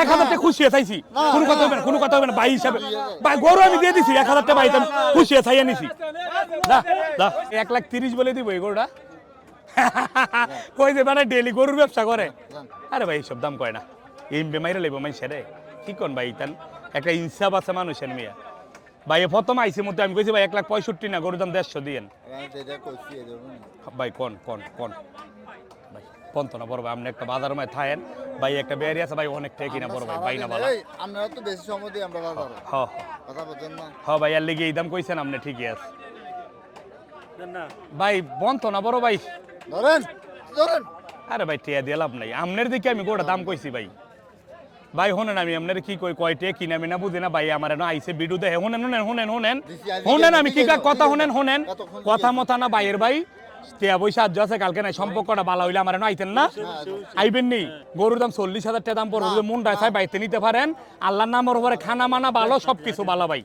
এক হাজার টাকা খুশি চাইছি। কোনো কথা হবে না কোনো কথা হবে না ভাই হিসাবে। ভাই গরু আমি দিয়ে দিছি এক হাজার টাকা ভাই আমি খুশি চাইয়া নিছি। দা দা এক লাখ তিরিশ বলে দিব এই গরুটা। কই যে মানে ডেলি গরুর ব্যবসা করে। আরে ভাই সব দাম কয় না। এই বেমাইরে লাগবো মাই সেরে কি কোন ভাই তান? একটা ইনসাফ আছে মানুষের মিয়া। ভাই প্রথম আইসি মধ্যে আমি কইছি ভাই এক লাখ পঁয়ষট্টি না গরুর দাম দেড়শো দিয়েন। ভাই কোন কোন কোন? ভাই না বড় ভাই আপনি একটা বাজার মায় থাকেন ভাই একটা বেরিয়ে আছে ভাই অনেক ঠেকি না বড় ভাই ভাই না ভালো আপনারা তো বেশি সময় দিই আমরা বাজার। হ হ। কথা বলছেন না? হ ভাই আর লেগে এই দাম কইছেন আপনি ঠিকই আছে। ভাই বন তো না বড় ভাই। ধরেন ধরেন। আরে ভাই টিয়া দিয়ে লাভ নাই। আমনের দিকে আমি গোটা দাম কইছি ভাই। ভাই হোনেন আমি আপনার কি কই কয়টে কি নামি না বুঝি না ভাই আমার না আইসে বিডু দেহে হোনেন হোনেন হোনেন হোনেন হোনেন আমি কি কথা হোনেন হোনেন কথা মতা না ভাইয়ের ভাই। আছে, কালকে নাই। সম্পর্কটা ভালো হইলে আমার আইতেন না? আইবেন নি? গরুর দাম চল্লিশ হাজার টাকা দাম পড়বে। চাই বাইতে নিতে পারেন। আল্লাহর নামের উপরে খানা মানা ভালো, সবকিছু ভালো ভাই।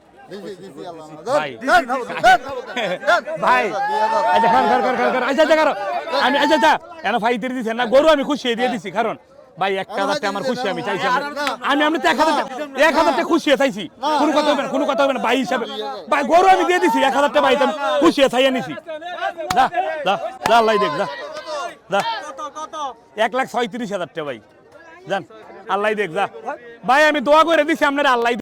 আমি ফাইতে দিছেন না? গরু আমি খুশি দিয়ে দিছি, কারণ ভাই, এক হাজার টাকা আমার খুশি, আমি চাইছি আমি আমি তো এক হাজার এক হাজার খুশি চাইছি। কোনো কথা হবে না, কোনো কথা হবে না, ভাই হিসাবে। ভাই, গরু আমি দিয়ে দিছি, এক হাজার টাকা ভাই খুশি চাইয়া নিছি। যা যা আল্লাহ দেখ দা এক লাখ ছয়ত্রিশ হাজার ভাই। যান, আল্লাহ দেখ, যা। ভাই, আমি দোয়া করে দিছি আপনার, আল্লাহ